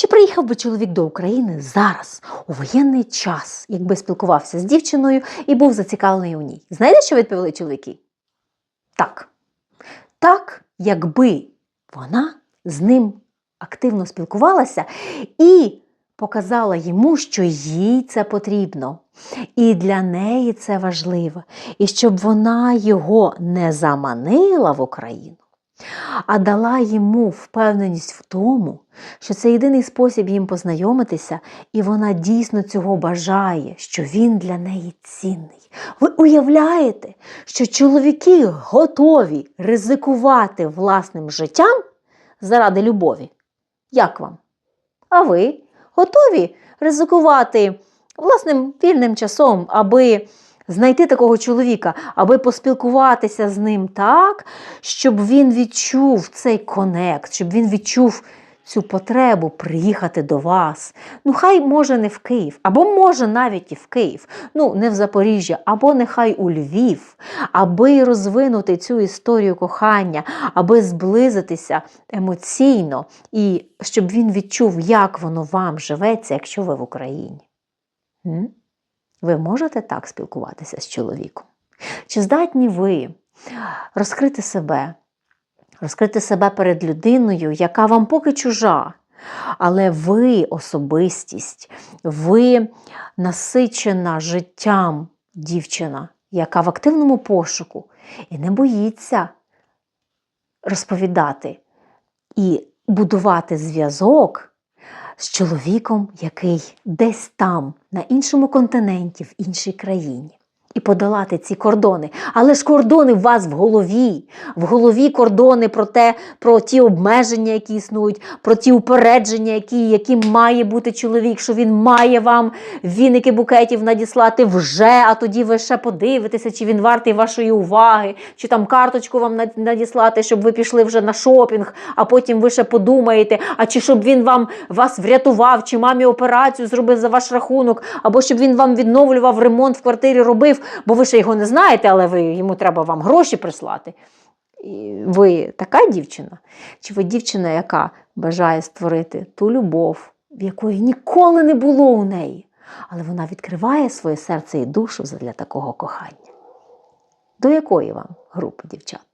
Чи приїхав би чоловік до України зараз, у воєнний час, якби спілкувався з дівчиною і був зацікавлений у ній? Знаєте, що відповіли чоловіки? Так. Так, якби вона з ним активно спілкувалася і показала йому, що їй це потрібно. І для неї це важливо. І щоб вона його не заманила в Україну, а дала йому впевненість в тому, що це єдиний спосіб їм познайомитися, і вона дійсно цього бажає, що він для неї цінний. Ви уявляєте, що чоловіки готові ризикувати власним життям заради любові? Як вам? А ви готові ризикувати власним вільним часом, аби знайти такого чоловіка, аби поспілкуватися з ним так, щоб він відчув цей конект, щоб він відчув цю потребу приїхати до вас. Ну, хай може не в Київ, або може навіть і в Київ, ну не в Запоріжжя, або нехай у Львів, аби розвинути цю історію кохання, аби зблизитися емоційно, і щоб він відчув, як воно вам живеться, якщо ви в Україні. Ви можете так спілкуватися з чоловіком? Чи здатні ви розкрити себе, розкрити себе перед людиною, яка вам поки чужа, але ви особистість, ви насичена життям дівчина, яка в активному пошуку і не боїться розповідати і будувати зв'язок з чоловіком, який десь там, на іншому континенті, в іншій країні. І подолати ці кордони. Але ж кордони у вас в голові. В голові кордони про те, про ті обмеження, які існують, про ті упередження, які, яким має бути чоловік, що він має вам віники букетів надіслати вже, а тоді ви ще подивитеся, чи він вартий вашої уваги, чи там карточку вам над- надіслати, щоб ви пішли вже на шопінг, а потім ви ще подумаєте, а чи щоб він вам вас врятував, чи мамі операцію зробив за ваш рахунок, або щоб він вам відновлював ремонт в квартирі, робив, бо ви ще його не знаєте, але ви йому треба вам гроші прислати. І ви така дівчина? Чи ви дівчина, яка бажає створити ту любов, в якої ніколи не було у неї, але вона відкриває своє серце і душу для такого кохання? До якої вам групи дівчат?